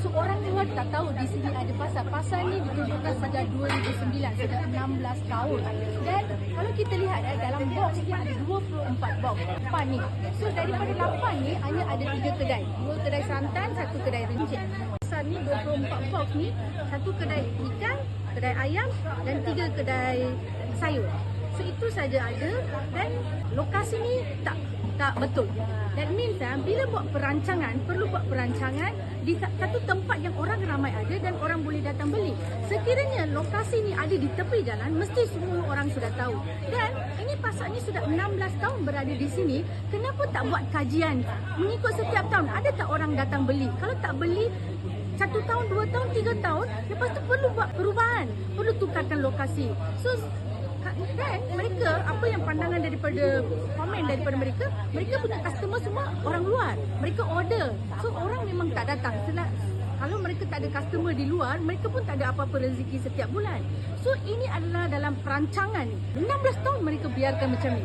So orang luar tak tahu di sini ada pasar. Pasar ni ditujukan sejak 2009, sudah 16 tahun. Dan kalau kita lihat eh, dalam box ni ada 24 box. 8 ni. So daripada 8 ni hanya ada 3 kedai. Dua kedai santan, satu kedai rincit. Pasar ni 24 box ni, satu kedai ikan, kedai ayam dan tiga kedai sayur. So itu saja ada dan lokasi ni tak tak betul. That means ah, bila buat perancangan, perlu buat perancangan di sa- satu tempat yang orang ramai ada dan orang boleh datang beli. Sekiranya lokasi ni ada di tepi jalan, mesti semua orang sudah tahu. Dan ini pasar ni sudah 16 tahun berada di sini, kenapa tak buat kajian mengikut setiap tahun? Ada tak orang datang beli? Kalau tak beli, satu tahun, dua tahun, tiga tahun, lepas tu perlu buat perubahan, perlu tukarkan lokasi. So dan mereka apa yang pandangan daripada komen daripada mereka mereka punya customer semua orang luar. Mereka order. So orang memang tak datang. Setelah, kalau mereka tak ada customer di luar mereka pun tak ada apa-apa rezeki setiap bulan. So ini adalah dalam perancangan 16 tahun mereka biarkan macam ni